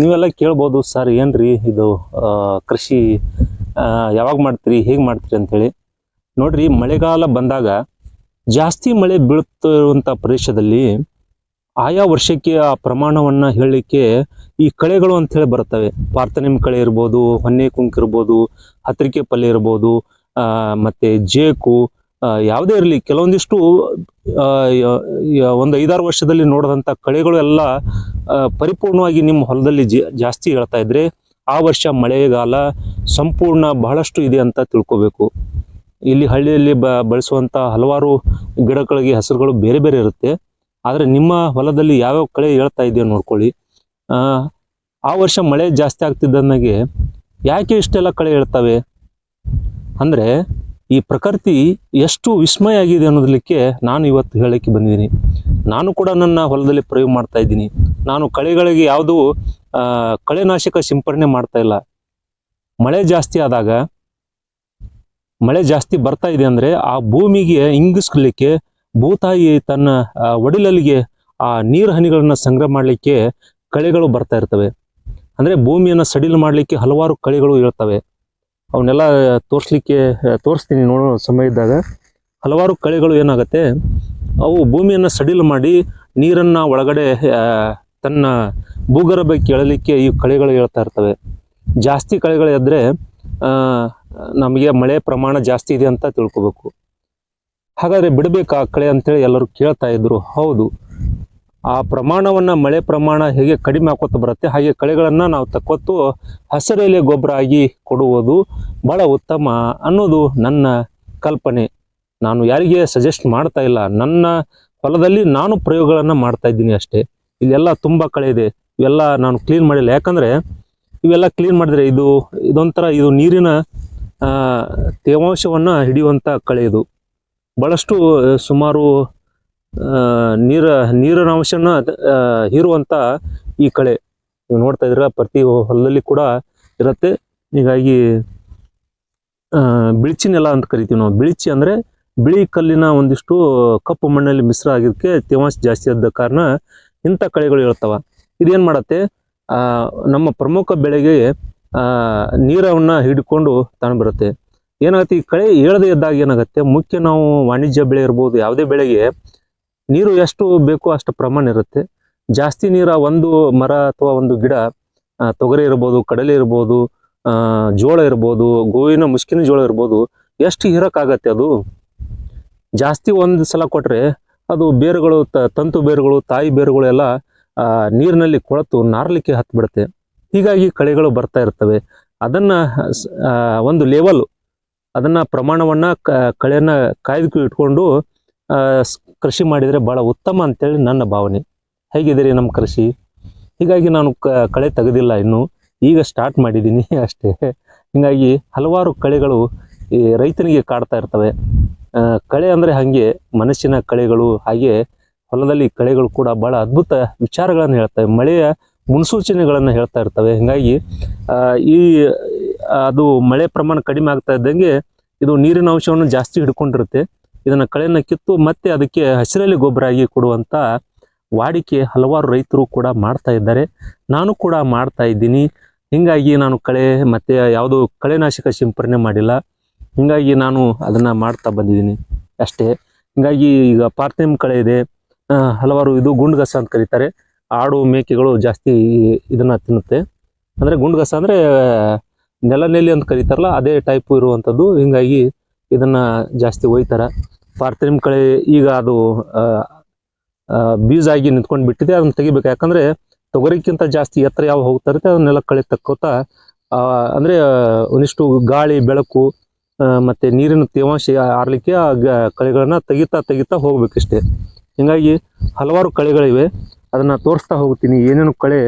ನೀವೆಲ್ಲ ಕೇಳ್ಬೋದು, ಸರ್, ಏನ್ರಿ ಇದು ಕೃಷಿ ಯಾವಾಗ ಮಾಡ್ತೀರಿ, ಹೇಗೆ ಮಾಡ್ತೀರಿ? ಅಂಥೇಳಿ ನೋಡ್ರಿ, ಮಳೆಗಾಲ ಬಂದಾಗ ಜಾಸ್ತಿ ಮಳೆ ಬೀಳುತ್ತಿರುವಂಥ ಪ್ರದೇಶದಲ್ಲಿ ಆಯಾ ವರ್ಷಕ್ಕೆ ಆ ಪ್ರಮಾಣವನ್ನು ಹೇಳಲಿಕ್ಕೆ ಈ ಕಳೆಗಳು ಅಂತ ಹೇಳಿ ಬರ್ತವೆ ಪಾರ್ಥನಿಮ್ ಕಳೆ ಇರ್ಬೋದು, ಹೊನ್ನೆ ಕುಂಕ್ ಇರ್ಬೋದು, ಹತ್ರಿಕೆ ಪಲ್ಲೆ ಇರ್ಬೋದು ಮತ್ತು ಜೇಕು ಯಾವುದೇ ಇರಲಿ, ಕೆಲವೊಂದಿಷ್ಟು ಒಂದು ಐದಾರು ವರ್ಷದಲ್ಲಿ ನೋಡಿದಂಥ ಕಳೆಗಳು ಎಲ್ಲ ಪರಿಪೂರ್ಣವಾಗಿ ನಿಮ್ಮ ಹೊಲದಲ್ಲಿ ಜಾಸ್ತಿ ಹೇಳ್ತಾ ಇದ್ರೆ, ಆ ವರ್ಷ ಮಳೆಗಾಲ ಸಂಪೂರ್ಣ ಬಹಳಷ್ಟು ಇದೆ ಅಂತ ತಿಳ್ಕೋಬೇಕು. ಇಲ್ಲಿ ಹಳ್ಳಿಯಲ್ಲಿ ಬ ಬಳಸುವಂಥ ಹಲವಾರು ಗಿಡಗಳಿಗೆ ಹೆಸರುಗಳು ಬೇರೆ ಬೇರೆ ಇರುತ್ತೆ. ಆದರೆ ನಿಮ್ಮ ಹೊಲದಲ್ಲಿ ಯಾವ್ಯಾವ ಕಳೆ ಹೇಳ್ತಾ ಇದೆಯೋ ನೋಡ್ಕೊಳ್ಳಿ. ಆ ವರ್ಷ ಮಳೆ ಜಾಸ್ತಿ ಆಗ್ತಿದ್ದಂಗೆ ಯಾಕೆ ಇಷ್ಟೆಲ್ಲ ಕಳೆ ಹೇಳ್ತವೆ? ಅಂದರೆ ಈ ಪ್ರಕೃತಿ ಎಷ್ಟು ವಿಸ್ಮಯ ಆಗಿದೆ ಅನ್ನೋದಕ್ಕೆ ನಾನು ಇವತ್ತು ಹೇಳಕ್ಕೆ ಬಂದಿದ್ದೀನಿ. ನಾನು ಕೂಡ ನನ್ನ ಹೊಲದಲ್ಲಿ ಪ್ರಯೋಗ ಮಾಡ್ತಾ ಇದ್ದೀನಿ. ನಾನು ಕಳೆಗಳಿಗೆ ಯಾವುದು ಕಳೆನಾಶಕ ಸಿಂಪರಣೆ ಮಾಡ್ತಾ ಇಲ್ಲ. ಮಳೆ ಜಾಸ್ತಿ ಆದಾಗ, ಮಳೆ ಜಾಸ್ತಿ ಬರ್ತಾ ಇದೆ ಅಂದರೆ ಆ ಭೂಮಿಗೆ ಇಂಗಿಸ್ಲಿಕ್ಕೆ ಭೂತಾಯಿ ತನ್ನ ಒಡಿಲಲ್ಲಿಗೆ ಆ ನೀರು ಹನಿಗಳನ್ನ ಸಂಗ್ರಹ ಮಾಡಲಿಕ್ಕೆ ಕಳೆಗಳು ಬರ್ತಾ ಇರ್ತವೆ. ಅಂದರೆ ಭೂಮಿಯನ್ನು ಸಡಿಲು ಮಾಡಲಿಕ್ಕೆ ಹಲವಾರು ಕಳೆಗಳು ಇರ್ತವೆ ಅವನ್ನೆಲ್ಲ ತೋರಿಸ್ಲಿಕ್ಕೆ ತೋರಿಸ್ತೀನಿ ನೋಡೋ ಸಮಯ ಇದ್ದಾಗ. ಹಲವಾರು ಕಳೆಗಳು ಏನಾಗುತ್ತೆ, ಅವು ಭೂಮಿಯನ್ನು ಸಡಿಲು ಮಾಡಿ ನೀರನ್ನು ಒಳಗಡೆ ತನ್ನ ಭೂಗರ್ಭಕ್ಕೆ ಎಳಲಿಕ್ಕೆ ಈ ಕಳೆಗಳು ಹೇಳ್ತಾ ಇರ್ತವೆ. ಜಾಸ್ತಿ ಕಳೆಗಳು ನಮಗೆ ಮಳೆ ಪ್ರಮಾಣ ಜಾಸ್ತಿ ಇದೆ ಅಂತ ತಿಳ್ಕೊಬೇಕು. ಹಾಗಾದರೆ ಆ ಕಳೆ ಅಂತೇಳಿ ಎಲ್ಲರೂ ಕೇಳ್ತಾ ಇದ್ರು. ಹೌದು. ಆ ಪ್ರಮಾಣವನ್ನು ಮಳೆ ಪ್ರಮಾಣ ಹೇಗೆ ಕಡಿಮೆ ಹಾಕೋತ ಬರುತ್ತೆ, ಹಾಗೆ ಕಳೆಗಳನ್ನು ನಾವು ತಕ್ಕೊತ್ತು ಹಸಿರೆಲೆ ಗೊಬ್ಬರ ಆಗಿ ಕೊಡುವುದು ಬಹಳ ಉತ್ತಮ ಅನ್ನೋದು ನನ್ನ ಕಲ್ಪನೆ. ನಾನು ಯಾರಿಗೆ ಸಜೆಸ್ಟ್ ಮಾಡ್ತಾ ಇಲ್ಲ. ನನ್ನ ಹೊಲದಲ್ಲಿ ನಾನು ಪ್ರಯೋಗಗಳನ್ನು ಮಾಡ್ತಾ ಇದ್ದೀನಿ ಅಷ್ಟೇ. ಇಲ್ಲೆಲ್ಲ ತುಂಬ ಕಳೆ ಇದೆ. ಇವೆಲ್ಲ ನಾನು ಕ್ಲೀನ್ ಮಾಡಿಲ್ಲ. ಯಾಕಂದರೆ ಇವೆಲ್ಲ ಕ್ಲೀನ್ ಮಾಡಿದ್ರೆ ಇದು, ಇದೊಂಥರ ಇದು ನೀರಿನ ತೇವಾಂಶವನ್ನು ಹಿಡಿಯುವಂಥ ಕಳೆ ಇದು. ಭಾಳಷ್ಟು ಸುಮಾರು ನೀರ ನೀರಿನ ಅಂಶನ ಹೀರುವಂಥ ಈ ಕಳೆ. ನೀವು ನೋಡ್ತಾ ಇದ್ದೀರಾ ಪ್ರತಿ ಹೊಲದಲ್ಲಿ ಕೂಡ ಇರುತ್ತೆ. ಹೀಗಾಗಿ ಬಿಳಿಚಿ ನೆಲ ಅಂತ ಕರಿತೀವಿ ನಾವು. ಬಿಳಿಚಿ ಅಂದರೆ ಬಿಳಿ ಕಲ್ಲಿನ ಒಂದಿಷ್ಟು ಕಪ್ಪು ಮಣ್ಣಲ್ಲಿ ಮಿಶ್ರ ಆಗಿದ್ದಕ್ಕೆ ತೇವಾಂಶ ಜಾಸ್ತಿ ಆದ ಕಾರಣ ಇಂಥ ಕಳೆಗಳು ಇರ್ತಾವ ಇದೇನು ಮಾಡತ್ತೆ? ನಮ್ಮ ಪ್ರಮುಖ ಬೆಳೆಗೆ ಆ, ನೀರನ್ನು ಹಿಡ್ಕೊಂಡು ತಾನು ಬರುತ್ತೆ. ಏನಾಗುತ್ತೆ? ಈ ಕಳೆ ಹೇಳದೇ ಇದ್ದಾಗ ಏನಾಗುತ್ತೆ? ಮುಖ್ಯ ನಾವು ವಾಣಿಜ್ಯ ಬೆಳೆ ಇರ್ಬೋದು ಯಾವುದೇ ಬೆಳೆಗೆ ನೀರು ಎಷ್ಟು ಬೇಕೋ ಅಷ್ಟು ಪ್ರಮಾಣ ಇರುತ್ತೆ. ಜಾಸ್ತಿ ನೀರ ಒಂದು ಮರ ಅಥವಾ ಒಂದು ಗಿಡ ತೊಗರಿ ಇರ್ಬೋದು, ಕಡಲೆ ಇರ್ಬೋದು ಜೋಳ ಇರ್ಬೋದು, ಗೋವಿನ ಮುಸ್ಕಿನ ಜೋಳ ಇರ್ಬೋದು, ಎಷ್ಟು ಹೀರಕ್ಕಾಗತ್ತೆ ಅದು? ಜಾಸ್ತಿ ಒಂದು ಸಲ ಕೊಟ್ಟರೆ ಅದು ಬೇರುಗಳು ತಂತು ಬೇರುಗಳು, ತಾಯಿ ಬೇರುಗಳು ಎಲ್ಲ ನೀರಿನಲ್ಲಿ ಕೊಳತು, ನಾರ್ಲಿಕ್ಕೆ ಹತ್ತು ಬಿಡುತ್ತೆ ಹೀಗಾಗಿ ಕಳೆಗಳು ಬರ್ತಾ ಇರ್ತವೆ. ಅದನ್ನ ಒಂದು ಲೆವೆಲ್ ಅದನ್ನ ಪ್ರಮಾಣವನ್ನ ಕಳೆಯನ್ನ ಕಾಯ್ದು ಇಟ್ಕೊಂಡು ಕೃಷಿ ಮಾಡಿದರೆ ಭಾಳ ಉತ್ತಮ ಅಂತೇಳಿ ನನ್ನ ಭಾವನೆ. ಹೇಗಿದ್ದೀರಿ ನಮ್ಮ ಕೃಷಿ? ಹೀಗಾಗಿ ನಾನು ಕಳೆ ತೆಗೆದಿಲ್ಲ ಇನ್ನು. ಈಗ ಸ್ಟಾರ್ಟ್ ಮಾಡಿದ್ದೀನಿ ಅಷ್ಟೇ. ಹೀಗಾಗಿ ಹಲವಾರು ಕಳೆಗಳು ಈ ರೈತನಿಗೆ ಕಾಡ್ತಾ ಇರ್ತವೆ. ಕಳೆ ಅಂದರೆ ಹಾಗೆ ಮನಸ್ಸಿನ ಕಳೆಗಳು, ಹಾಗೆ ಹೊಲದಲ್ಲಿ ಕಳೆಗಳು ಕೂಡ ಭಾಳ ಅದ್ಭುತ ವಿಚಾರಗಳನ್ನು ಹೇಳ್ತವೆ. ಮಳೆಯ ಮುನ್ಸೂಚನೆಗಳನ್ನು ಹೇಳ್ತಾ ಇರ್ತವೆ. ಹೀಗಾಗಿ ಈ, ಅದು ಮಳೆ ಪ್ರಮಾಣ ಕಡಿಮೆ ಆಗ್ತಾ ಇದ್ದಂಗೆ ಇದು ನೀರಿನ ಅಂಶವನ್ನು ಜಾಸ್ತಿ ಹಿಡ್ಕೊಂಡಿರುತ್ತೆ. ಇದನ್ನು ಕಳೆಯನ್ನು ಕಿತ್ತು ಮತ್ತೆ ಅದಕ್ಕೆ ಹಸಿರಲ್ಲಿ ಗೊಬ್ಬರ ಆಗಿ ಕೊಡುವಂಥ ವಾಡಿಕೆ ಹಲವಾರು ರೈತರು ಕೂಡ ಮಾಡ್ತಾ ಇದ್ದಾರೆ. ನಾನು ಕೂಡ ಮಾಡ್ತಾ ಇದ್ದೀನಿ. ಹೀಗಾಗಿ ನಾನು ಕಳೆ ಮತ್ತು ಯಾವುದು ಕಳೆನಾಶಕ ಸಿಂಪರಣೆ ಮಾಡಿಲ್ಲ. ಹೀಗಾಗಿ ನಾನು ಅದನ್ನು ಮಾಡ್ತಾ ಬಂದಿದ್ದೀನಿ ಅಷ್ಟೇ. ಹೀಗಾಗಿ ಈಗ ಪಾರ್ಥಿಮ್ ಕಳೆ ಇದೆ. ಹಲವಾರು ಇದು ಗುಂಡ್ಗಸ ಅಂತ ಕರೀತಾರೆ. ಆಡು ಮೇಕೆಗಳು ಜಾಸ್ತಿ ಇದನ್ನು ತಿನ್ನುತ್ತೆ. ಅಂದರೆ ಗುಂಡ್ಗಸ ಅಂದರೆ ನೆಲನೆಲ್ಲಿ ಅಂತ ಕರೀತಾರಲ್ಲ, ಅದೇ ಟೈಪ್ ಇರುವಂಥದ್ದು ಹೀಗಾಗಿ ಇದನ್ನು ಜಾಸ್ತಿ ಒಯ್ತಾರೆ. ಪಾರ್ಥಿಮ್ ಕಳೆ ಈಗ ಅದು ಬೀಜ ಆಗಿ ನಿಂತ್ಕೊಂಡು ಬಿಟ್ಟಿದೆ, ಅದನ್ನ ತೆಗಿಬೇಕು. ಯಾಕಂದ್ರೆ ತೊಗರಿಕ್ಕಿಂತ ಜಾಸ್ತಿ ಎತ್ತರ ಯಾವ ಹೋಗ್ತಾ ಅದನ್ನೆಲ್ಲ ಕಳೆ ತಕ್ಕೋತಾ ಅಂದರೆ ಒಂದಿಷ್ಟು ಗಾಳಿ, ಬೆಳಕು ಮತ್ತೆ ನೀರಿನ ತೇವಾಂಶ ಆರ್ಲಿಕ್ಕೆ ಆ ಕಳೆಗಳನ್ನ ತೆಗಿತಾ ತೆಗಿತಾ ಹೋಗ್ಬೇಕಷ್ಟೇ. ಹೀಗಾಗಿ ಹಲವಾರು ಕಳೆಗಳಿವೆ, ಅದನ್ನ ತೋರಿಸ್ತಾ ಹೋಗ್ತೀನಿ. ಏನೇನು ಕಳೆ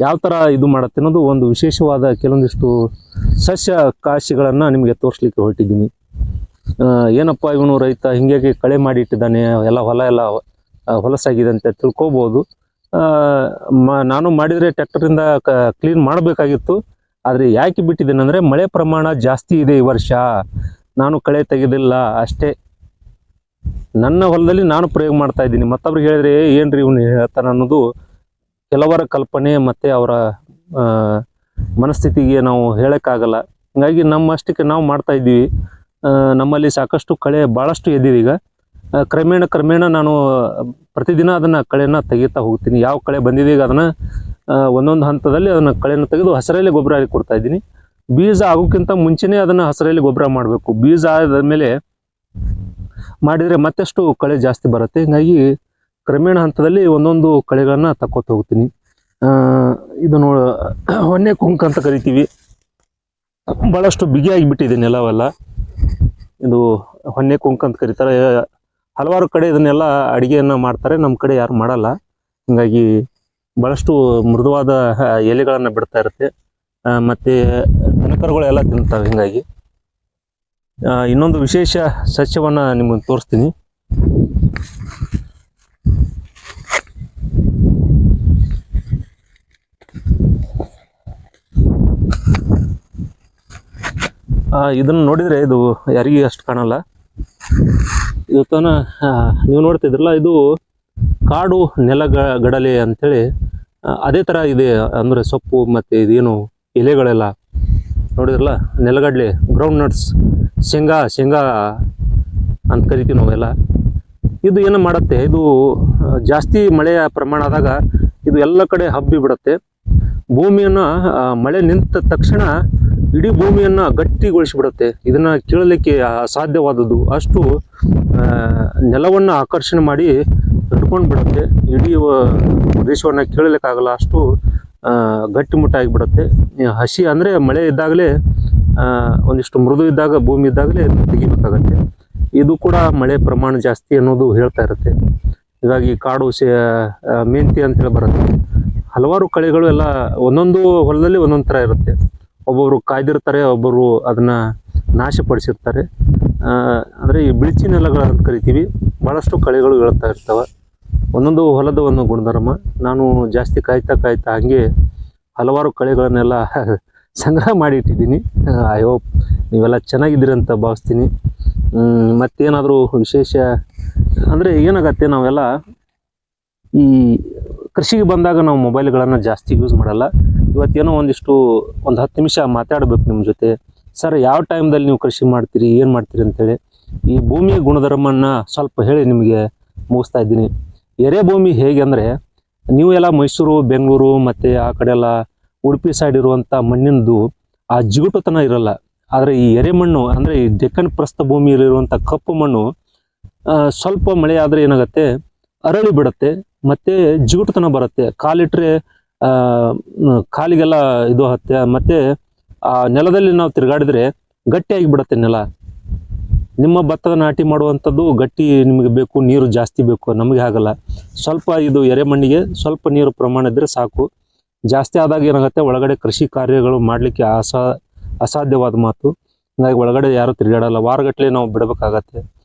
ಯಾವ ಥರ ಇದು ಮಾಡುತ್ತೆ ಅನ್ನೋದು ಒಂದು ವಿಶೇಷವಾದ ಕೆಲವೊಂದಿಷ್ಟು ಸಸ್ಯ ಕಾಶಿಗಳನ್ನು ನಿಮಗೆ ತೋರಿಸ್ಲಿಕ್ಕೆ ಹೊರಟಿದ್ದೀನಿ. ಏನಪ್ಪ ಇವನು ರೈತ ಹಿಂಗಾಗಿ ಕಳೆ ಮಾಡಿ ಇಟ್ಟಿದ್ದಾನೆ ಎಲ್ಲ ಹೊಲ ಎಲ್ಲ ಹೊಲಸಾಗಿದೆ ಅಂತ ತಿಳ್ಕೊಬೋದು. ನಾನು ಮಾಡಿದರೆ ಟ್ಯಾಕ್ಟರಿಂದ ಕ್ಲೀನ್ ಮಾಡಬೇಕಾಗಿತ್ತು. ಆದರೆ ಯಾಕೆ ಬಿಟ್ಟಿದ್ದೇನೆ ಅಂದರೆ ಮಳೆ ಪ್ರಮಾಣ ಜಾಸ್ತಿ ಇದೆ ಈ ವರ್ಷ. ನಾನು ಕಳೆ ತೆಗೆದಿಲ್ಲ, ಅಷ್ಟೇ. ನನ್ನ ಹೊಲದಲ್ಲಿ ನಾನು ಪ್ರಯೋಗ ಮಾಡ್ತಾ ಇದ್ದೀನಿ. ಮತ್ತೊಬ್ರಿಗೆ ಹೇಳಿದ್ರೆ ಏನ್ರಿ ಇವನು ಹೇಳ್ತಾನೆ ಅನ್ನೋದು? ಕೆಲವರ ಕಲ್ಪನೆ ಮತ್ತು ಅವರ ಮನಸ್ಥಿತಿಗೆ ನಾವು ಹೇಳೋಕ್ಕಾಗಲ್ಲ. ಹೀಗಾಗಿ ನಮ್ಮಷ್ಟಕ್ಕೆ ನಾವು ಮಾಡ್ತಾ ಇದ್ದೀವಿ. ನಮ್ಮಲ್ಲಿ ಸಾಕಷ್ಟು ಕಳೆ ಭಾಳಷ್ಟು ಎದ್ದಿದೆ ಈಗ. ಕ್ರಮೇಣ ಕ್ರಮೇಣ ನಾನು ಪ್ರತಿದಿನ ಅದನ್ನು ಕಳೆನ ತೆಗಿತಾ ಹೋಗ್ತೀನಿ. ಯಾವ ಕಳೆ ಬಂದಿದೆ ಈಗ ಅದನ್ನು ಒಂದೊಂದು ಹಂತದಲ್ಲಿ ಅದನ್ನು ಕಳೆಯನ್ನು ತೆಗೆದು ಹಸರಲ್ಲಿ ಗೊಬ್ಬರ ಕೊಡ್ತಾ ಇದ್ದೀನಿ. ಬೀಜ ಆಗೋಕ್ಕಿಂತ ಮುಂಚೆನೇ ಅದನ್ನು ಹಸರಲ್ಲಿ ಗೊಬ್ಬರ ಮಾಡಬೇಕು. ಬೀಜ ಆದ ಮೇಲೆ ಮಾಡಿದರೆ ಮತ್ತಷ್ಟು ಕಳೆ ಜಾಸ್ತಿ ಬರುತ್ತೆ. ಹೀಗಾಗಿ ಕ್ರಮೇಣ ಹಂತದಲ್ಲಿ ಒಂದೊಂದು ಕಳೆಗಳನ್ನು ತಕ್ಕೋತ ಹೋಗ್ತೀನಿ. ಇದು ನೋಡ, ಹೊನ್ನೆ ಕುಂಕ ಅಂತ ಕರಿತೀವಿ. ಭಾಳಷ್ಟು ಬಿಗಿಯಾಗಿ ಬಿಟ್ಟಿದೆ ನೆಲವೆಲ್ಲ. ಇದು ಹೊನ್ನೆ ಕುಂಕ ಅಂತ ಕರೀತಾರೆ. ಹಲವಾರು ಕಡೆ ಇದನ್ನೆಲ್ಲ ಅಡಿಗೆಯನ್ನ ಮಾಡ್ತಾರೆ. ನಮ್ಮ ಕಡೆ ಯಾರು ಮಾಡಲ್ಲ. ಹಿಂಗಾಗಿ ಭಾಳಷ್ಟು ಮೃದುವಾದ ಎಲೆಗಳನ್ನು ಬಿಡ್ತಾ ಇರುತ್ತೆ. ಮತ್ತೆ ದನಕರುಗಳು ಎಲ್ಲ ತಿಂತಾವೆ ಹೀಗಾಗಿ ಇನ್ನೊಂದು ವಿಶೇಷ ಸಸ್ಯವನ್ನ ನಿಮಗೆ ತೋರಿಸ್ತೀನಿ. ಇದನ್ನ ನೋಡಿದರೆ ಇದು ಯಾರಿಗೂ ಅಷ್ಟು ಕಾಣಲ್ಲ. ಇವತ್ತನ ನೀವು ನೋಡ್ತಿದ್ರಲ್ಲ, ಇದು ಕಾಡು ನೆಲ ಗಡಲೆ ಅಂಥೇಳಿ ಅದೇ ಥರ ಇದೆ, ಅಂದರೆ ಸೊಪ್ಪು ಮತ್ತು ಇದೇನು ಎಲೆಗಳೆಲ್ಲ. ನೋಡಿದ್ರಲ್ಲ, ನೆಲಗಡಲೆ ಗ್ರೌಂಡ್ ನಟ್ಸ್ ಶೇಂಗಾ ಶೇಂಗಾ ಅಂತ ಕರಿತೀವಿ ನಾವೆಲ್ಲ. ಇದು ಏನು ಮಾಡುತ್ತೆ? ಇದು ಜಾಸ್ತಿ ಮಳೆಯ ಪ್ರಮಾಣ ಆದಾಗ ಇದು ಎಲ್ಲ ಕಡೆ ಹಬ್ಬಿ ಬಿಡುತ್ತೆ ಭೂಮಿಯನ್ನು ಮಳೆ ನಿಂತ ತಕ್ಷಣ ಇಡೀ ಭೂಮಿಯನ್ನು ಗಟ್ಟಿಗೊಳಿಸಿಬಿಡುತ್ತೆ. ಇದನ್ನು ಕೀಳಲಿಕ್ಕೆ ಅಸಾಧ್ಯವಾದದ್ದು. ಅಷ್ಟು ನೆಲವನ್ನು ಆಕರ್ಷಣೆ ಮಾಡಿ ಹಿಡ್ಕೊಂಡು ಬಿಡುತ್ತೆ ಇಡೀ ವ- ಕೇಳಲಿಕ್ಕಾಗಲ್ಲ. ಅಷ್ಟು ಗಟ್ಟಿ ಗಟ್ಟಿಮುಟ್ಟಾಗಿ ಬಿಡುತ್ತೆ ಹಸಿ ಅಂದರೆ ಮಳೆ ಇದ್ದಾಗಲೇ ಒಂದಿಷ್ಟು ಮೃದು ಇದ್ದಾಗ, ಭೂಮಿ ಇದ್ದಾಗಲೇ ತೆಗಿಬೇಕಾಗತ್ತೆ. ಇದು ಕೂಡ ಮಳೆ ಪ್ರಮಾಣ ಜಾಸ್ತಿ ಅನ್ನೋದು ಹೇಳ್ತಾ ಇರುತ್ತೆ. ಹೀಗಾಗಿ ಕಾಡು ಸೇ ಅಂತ ಹೇಳಿ ಬರುತ್ತೆ. ಹಲವಾರು ಕಳೆಗಳು ಎಲ್ಲ ಒಂದೊಂದು ಹೊಲದಲ್ಲಿ ಒಂದೊಂದು ಥರ ಇರುತ್ತೆ. ಒಬ್ಬೊಬ್ರು ಕಾಯ್ದಿರ್ತಾರೆ ಒಬ್ಬರು ಅದನ್ನ ನಾಶಪಡಿಸಿರ್ತಾರೆ. ಪಡಿಸಿರ್ತಾರೆ ಅಂದ್ರೆ ಈ ಬಿಳಿಚಿ ನೆಲಗಳು ಅಂತ ಕರಿತೀವಿ. ಭಾಳಷ್ಟು ಕಳೆಗಳು ಹೇಳ್ತಾ ಇರ್ತವೆ. ಒಂದೊಂದು ಹೊಲದ ಒಂದು ಗುಣಧರ್ಮ. ನಾನು ಜಾಸ್ತಿ ಕಾಯ್ತಾ ಕಾಯ್ತಾ ಹಂಗೆ ಹಲವಾರು ಕಳೆಗಳನ್ನೆಲ್ಲ ಸಂಗ್ರಹ ಮಾಡಿ ಇಟ್ಟಿದ್ದೀನಿ. ಐ ಹೋಪ್ ನೀವೆಲ್ಲ ಚೆನ್ನಾಗಿದ್ದೀರಿ ಅಂತ ಭಾವಿಸ್ತೀನಿ. ಮತ್ತೇನಾದರೂ ವಿಶೇಷ? ಅಂದರೆ ಏನಾಗತ್ತೆ ನಾವೆಲ್ಲ ಈ ಕೃಷಿಗೆ ಬಂದಾಗ ನಾವು ಮೊಬೈಲ್ಗಳನ್ನು ಜಾಸ್ತಿ ಯೂಸ್ ಮಾಡಲ್ಲ. ಇವತ್ತೇನೋ ಒಂದಿಷ್ಟು ಒಂದು ಹತ್ತು ನಿಮಿಷ ಮಾತಾಡಬೇಕು ನಿಮ್ಮ ಜೊತೆ. ಸರ್, ಯಾವ ಟೈಮ್ದಲ್ಲಿ ನೀವು ಕೃಷಿ ಮಾಡ್ತೀರಿ, ಏನು ಮಾಡ್ತೀರಿ ಅಂತೇಳಿ? ಈ ಭೂಮಿಯ ಗುಣಧರ್ಮವನ್ನು ಸ್ವಲ್ಪ ಹೇಳಿ ನಿಮಗೆ ಮುಗಿಸ್ತಾ ಇದ್ದೀನಿ. ಎರೆ ಭೂಮಿ ಹೇಗೆ ಅಂದರೆ, ನೀವು ಎಲ್ಲ ಮೈಸೂರು, ಬೆಂಗಳೂರು ಮತ್ತು ಆ ಕಡೆ ಎಲ್ಲ ಉಡುಪಿ ಸೈಡ್ ಇರುವಂಥ ಮಣ್ಣಿನದು ಆ ಜಿಗುಟುತನ ಇರಲ್ಲ. ಆದರೆ ಈ ಎರೆ ಮಣ್ಣು ಅಂದರೆ ಈ ಡೆಕ್ಕನ್ ಪ್ರಸ್ಥ ಭೂಮಿಯಲ್ಲಿರುವಂಥ ಕಪ್ಪು ಮಣ್ಣು ಸ್ವಲ್ಪ ಮಳೆ ಆದರೆ ಏನಾಗುತ್ತೆ, ಅರಳಿ ಬಿಡುತ್ತೆ. ಮತ್ತೆ ಜಿಗುಟುತನ ಬರುತ್ತೆ. ಕಾಲಿಟ್ರೆ ಕಾಲಿಗೆಲ್ಲ ಇದು ಹತ್ತೆ ಮತ್ತೆ, ಆ, ನೆಲದಲ್ಲಿ ನಾವು ತಿರುಗಾಡಿದ್ರೆ ಗಟ್ಟಿಯಾಗಿ ಬಿಡುತ್ತೆ ನೆಲ. ನಿಮ್ಮ ಭತ್ತದ ನಾಟಿ ಮಾಡುವಂಥದ್ದು ಗಟ್ಟಿ ನಿಮಗೆ ಬೇಕು, ನೀರು ಜಾಸ್ತಿ ಬೇಕು, ನಮಗೆ ಆಗಲ್ಲ. ಸ್ವಲ್ಪ ಇದು ಎರೆ ಮಣ್ಣಿಗೆ ಸ್ವಲ್ಪ ನೀರು ಪ್ರಮಾಣ ಇದ್ದರೆ ಸಾಕು. ಜಾಸ್ತಿ ಆದಾಗ ಏನಾಗುತ್ತೆ, ಒಳಗಡೆ ಕೃಷಿ ಕಾರ್ಯಗಳು ಮಾಡಲಿಕ್ಕೆ ಅಸಾ ಅಸಾಧ್ಯವಾದ ಮಾತು. ಹಾಗಾಗಿ ಒಳಗಡೆ ಯಾರು ತಿರುಗಾಡಲ್ಲ. ವಾರಗಟ್ಟಲೆ ನಾವು ಬಿಡಬೇಕಾಗತ್ತೆ.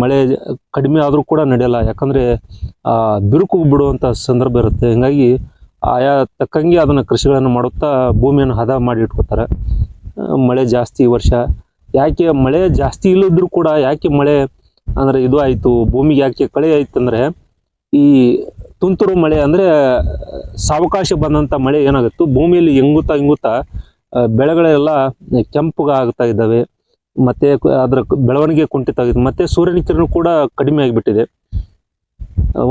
ಮಳೆ ಕಡಿಮೆ ಆದರೂ ಕೂಡ ನಡೆಯಲ್ಲ. ಯಾಕಂದರೆ ಬಿರುಕು ಬಿಡುವಂಥ ಸಂದರ್ಭ ಇರುತ್ತೆ. ಹೀಗಾಗಿ ಆಯಾ ತಕ್ಕಂಗೆ ಅದನ್ನು ಕೃಷಿಗಳನ್ನು ಮಾಡುತ್ತಾ ಭೂಮಿಯನ್ನು ಹದ ಮಾಡಿ ಇಟ್ಕೋತಾರೆ. ಮಳೆ ಜಾಸ್ತಿ ವರ್ಷ. ಯಾಕೆ ಮಳೆ ಜಾಸ್ತಿ ಇಲ್ಲದ್ರೂ ಕೂಡ ಯಾಕೆ ಮಳೆ ಅಂದರೆ ಇದು ಆಯಿತು ಭೂಮಿಗೆ ಯಾಕೆ ಕಳೆ ಆಯ್ತು ಅಂದರೆ ಈ ತುಂತುರು ಮಳೆ ಅಂದರೆ ಸಾವಕಾಶ ಬಂದಂಥ ಮಳೆ ಏನಾಗುತ್ತೋ ಭೂಮಿಯಲ್ಲಿ ಹೆಂಗುತ್ತಾ ಇಂಗುತ್ತಾ ಆ, ಬೆಳೆಗಳೆಲ್ಲ ಕೆಂಪುಗಾಗ್ತಾ ಇದ್ದಾವೆ. ಮತ್ತೆ ಅದರ ಬೆಳವಣಿಗೆ ಕುಂಠಿತ ಆಗಿದೆ ಮತ್ತೆ ಸೂರ್ಯನ ಕಿರಣ ಕೂಡ ಕಡಿಮೆ ಆಗಿಬಿಟ್ಟಿದೆ.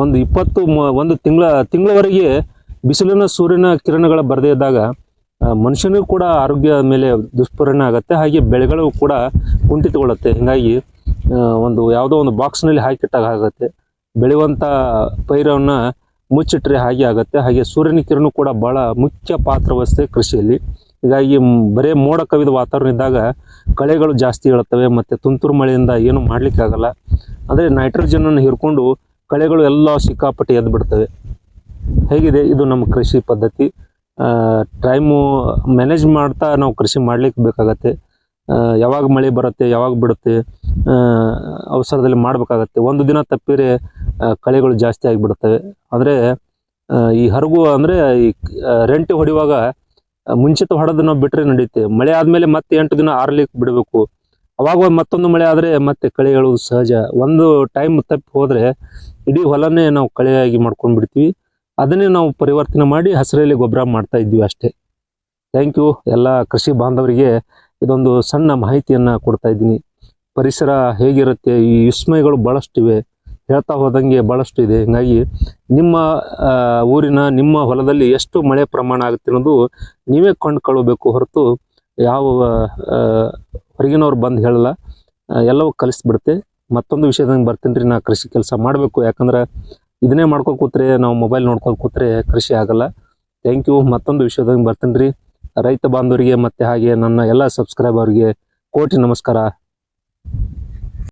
ಒಂದು ಇಪ್ಪತ್ತು ಒಂದು ತಿಂಗಳ, ತಿಂಗಳವರೆಗೆ ಬಿಸಿಲಿನ ಸೂರ್ಯನ ಕಿರಣಗಳ ಬರದೇ ಇದ್ದಾಗ ಮನುಷ್ಯನಿಗೂ ಕೂಡ ಆರೋಗ್ಯ ಮೇಲೆ ದುಷ್ಪರಿಣಾಮ ಆಗುತ್ತೆ. ಹಾಗೆ ಬೆಳೆಗಳು ಕೂಡ ಕುಂಠಿತಗೊಳ್ಳುತ್ತೆ. ಹೀಗಾಗಿ ಒಂದು ಯಾವುದೋ ಒಂದು ಬಾಕ್ಸ್ನಲ್ಲಿ ಹಾಕಿಟ್ಟಾಗ ಆಗುತ್ತೆ. ಬೆಳೆಯುವಂಥ ಪೈರವನ್ನು ಮುಚ್ಚಿಟ್ರೆ ಹಾಗೆ ಆಗುತ್ತೆ. ಹಾಗೆ ಸೂರ್ಯನ ಕಿರಣ ಕೂಡ ಬಹಳ ಮುಖ್ಯ ಪಾತ್ರ ವಹಿಸ್ತದೆ ಕೃಷಿಯಲ್ಲಿ. ಹೀಗಾಗಿ ಬರೀ ಮೋಡ ಕವಿದ ವಾತಾವರಣ ಇದ್ದಾಗ ಕಳೆಗಳು ಜಾಸ್ತಿ ಇಳುತ್ತವೆ ಮತ್ತು ತುಂತುರು ಮಳೆಯಿಂದ ಏನು ಮಾಡ್ಲಿಕ್ಕೆ ಆಗಲ್ಲ ಅಂದರೆ ನೈಟ್ರೋಜನನ್ನು ಹೀರ್ಕೊಂಡು ಕಳೆಗಳು ಎಲ್ಲ ಸಿಕ್ಕಾಪಟ್ಟೆ ಎದ್ದು ಬಿಡ್ತವೆ. ಹೇಗಿದೆ? ಇದು ನಮ್ಮ ಕೃಷಿ ಪದ್ಧತಿ. ಟೈಮು ಮ್ಯಾನೇಜ್ ಮಾಡ್ತಾ ನಾವು ಕೃಷಿ ಮಾಡ್ಲಿಕ್ಕೆ ಬೇಕಾಗತ್ತೆ. ಯಾವಾಗ ಮಳೆ ಬರುತ್ತೆ, ಯಾವಾಗ ಬಿಡುತ್ತೆ ಅವಸರದಲ್ಲಿ ಮಾಡಬೇಕಾಗತ್ತೆ. ಒಂದು ದಿನ ತಪ್ಪಿರೆ ಕಳೆಗಳು ಜಾಸ್ತಿ ಆಗಿಬಿಡುತ್ತವೆ ಅಂದರೆ ಈ ಹರಗು ಅಂದರೆ ಈ ರೆಂಟೆ ಹೊಡೆಯುವಾಗ ಮುಂಚಿತ ಹೊಡೆದು ನಾವು ಬಿಟ್ಟರೆ ನಡೆಯುತ್ತೆ ಮಳೆ ಆದಮೇಲೆ ಮತ್ತೆ ಎಂಟು ದಿನ ಆರ್ಲಿಕ್ ಬಿಡಬೇಕು. ಅವಾಗ ಮತ್ತೊಂದು ಮಳೆ ಆದರೆ ಮತ್ತೆ ಕಳೆಗಳು ಸಹಜ. ಒಂದು ಟೈಮ್ ತಪ್ಪಿ ಹೋದ್ರೆ ಇಡೀ ಹೊಲನೇ ನಾವು ಕಳೆಯಾಗಿ ಮಾಡ್ಕೊಂಡು ಬಿಡ್ತೀವಿ ಅದನ್ನೇ ನಾವು ಪರಿವರ್ತನೆ ಮಾಡಿ ಹಸಿರಲ್ಲಿ ಗೊಬ್ಬರ ಮಾಡ್ತಾ ಇದ್ವಿ ಅಷ್ಟೇ. ಥ್ಯಾಂಕ್ ಯು ಎಲ್ಲ ಕೃಷಿ ಬಾಂಧವರಿಗೆ ಇದೊಂದು ಸಣ್ಣ ಮಾಹಿತಿಯನ್ನು ಕೊಡ್ತಾ ಇದ್ದೀನಿ. ಪರಿಸರ ಹೇಗಿರುತ್ತೆ, ಈ ವಿಸ್ಮಯಗಳು ಭಾಳಷ್ಟಿವೆ ಹೇಳ್ತಾ ಹೋದಂಗೆ ಭಾಳಷ್ಟು ಇದೆ. ಹೀಗಾಗಿ ನಿಮ್ಮ ಊರಿನ, ನಿಮ್ಮ ಹೊಲದಲ್ಲಿ ಎಷ್ಟು ಮಳೆ ಪ್ರಮಾಣ ಆಗುತ್ತೆ ಅನ್ನೋದು ನೀವೇ ಕೊಂಡ್ಕೊಳ್ಬೇಕು ಹೊರತು ಯಾವ ಹೊರಗಿನವ್ರು ಬಂದು ಹೇಳಲ್ಲ. ಎಲ್ಲವೂ ಕಲಿಸ್ಬಿಡುತ್ತೆ. ಮತ್ತೊಂದು ವಿಷಯದಂಗೆ ಬರ್ತೀನಿ ರೀ, ನಾ ಕೃಷಿ ಕೆಲಸ ಮಾಡಬೇಕು. ಯಾಕಂದ್ರೆ ಇದನ್ನೇ ಮಾಡ್ಕೊಂಡು ಕೂತ್ರೆ, ನಾವು ಮೊಬೈಲ್ ನೋಡ್ಕೊಂಡು ಕೂತ್ರೆ ಕೃಷಿ ಆಗಲ್ಲ. ಥ್ಯಾಂಕ್ ಯು ಮತ್ತೊಂದು ವಿಷಯದಂಗೆ ಬರ್ತೀನಿ ರೀ. ರೈತ ಬಾಂಧವರಿಗೆ ಮತ್ತು ಹಾಗೆ ನನ್ನ ಎಲ್ಲ ಸಬ್ಸ್ಕ್ರೈಬರ್ಗೆ ಕೋಟಿ ನಮಸ್ಕಾರ.